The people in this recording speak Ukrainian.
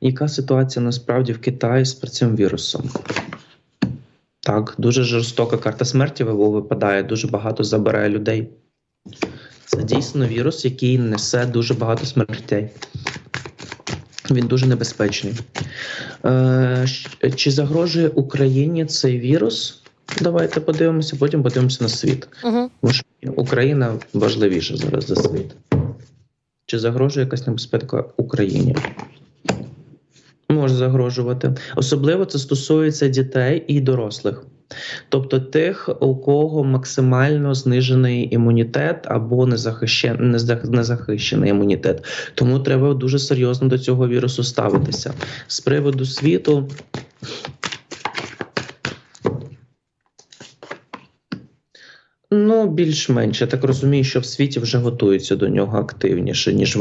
Яка ситуація насправді в Китаї з цим вірусом? Так, дуже жорстока карта смерті ВВО випадає, дуже багато забирає людей. Це дійсно вірус, який несе дуже багато смертей. Він дуже небезпечний. Е, чи загрожує Україні цей вірус? Давайте подивимося, потім подивимося на світ. Угу. Тому що Україна важливіша зараз за світ. Чи загрожує якась небезпека Україні? Може загрожувати. Особливо це стосується дітей і дорослих. Тобто тих, у кого максимально знижений імунітет або незахищен- незах- незахищений імунітет. Тому треба дуже серйозно до цього вірусу ставитися. З приводу світу. Ну, більш-менш. Я так розумію, що в світі вже готуються до нього активніше, ніж